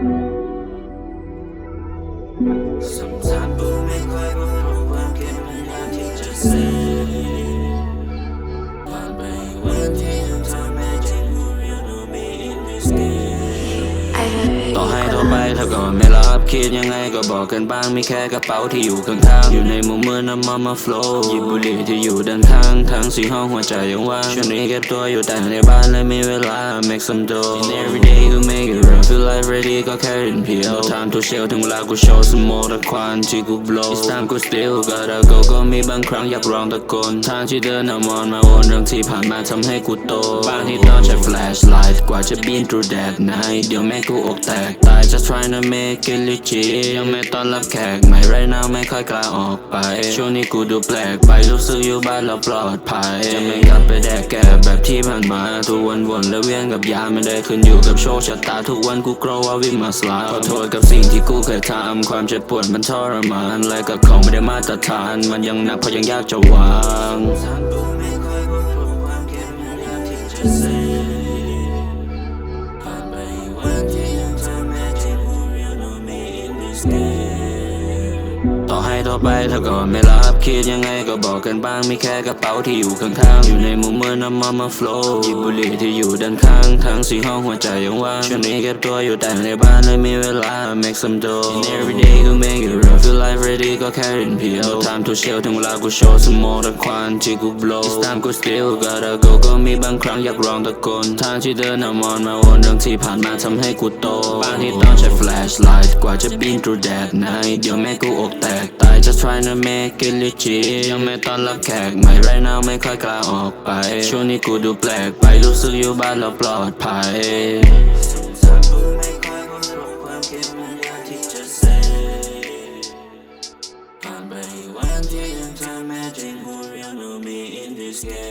ไอ้ต่อให้เท่ไปเท่ก็ไม่รับคิดยังไงก็บอกกันบ้างไม่แค่กระเป๋าที่อยู่ข้างๆอยู่ในมุมมืดน้ำมันมาโฟล์หยิบบุหรี่ที่อยู่ด้านข้างทั้งสี่ห้องหัวใจยังว่างช่วงนี้เก็บตัวอยู่แต่ในบ้านและมีเวลา make some dough and every day to make feel like ready ก็แค่เรียนเพียว no time to chill ถึงเวลากูโชว์สมองตะควันที่กู blow it's time กู still gotta go ก็มีบางครั้งอยากร้องตะโกนทางที่เดินนำมอนมาวนเรื่องที่ผ่านมาทำให้กูโตบางที่ต้องใช้ flashlight กว่าจะ been through that night เดี๋ยวแม่กูอกแตกตาย just trying to make it legit ยังไม่ต้อนรับแขกไม่ right now ไม่ค่อยกล้าออกไป ช่วงนี้กูดูแปลกไปรู้สึกอยู่บ้านเราปลอดภัยจะไม่กลับไปแดกแก่แบบที่ผ่านมาทุกวันวนและเวียนกับยาไม่ได้ขึ้นอยู่กับโชคชะตาทุกวันกูกลัวว่าวิมาสลายขอโทษกับสิ่งที่กูเคยทำความเจ็บปวดมันทรมานและกับของไม่ได้มาตรฐาน มันยังหนักเพราะยังยากจะวางผ่านไปวันที่ยังทำให้ที่ผู้เรียนรู้มีอินดิสเน ต่อให้โทรไปเธอก็ไม่รับคิดยังไงก็บอกกันบ้างมีแค่กระเป๋าที่อยู่ข้างๆ อยู่ในมุมมืดน้ำมันมาโฟล์หยิบบุหรี่ที่อยู่ด้านข้างทั้งสี่ห้องหัวใจยังว่างช่วงนี้เก็บตัวอยู่แต่ในบ้านเลยมีเวลา make some dough and every day กู make it real feel like ready ก็แค่เรียนเพียว no time to chill ถึงเวลากูโชว์สมองตะควันที่กู blow this time กู still gotta go ก็มีบางครั้งอยากร้องตะโกนทางที่เดินนำมอนมาวนเรื่องที่ผ่านมาทำให้กูโตบางที่ต้องใช้ flashlight กว่าจะ been through that night เดี๋ยวแม่กูอกแตกตาย just trying to make it legit ยังไม่ต้อนรับแขกไม่ right now ไม่ค่อยกล้าออกไป ช่วงนี้กูดูแปลกไปรู้สึกอยู่บ้านเราปลอดภัยา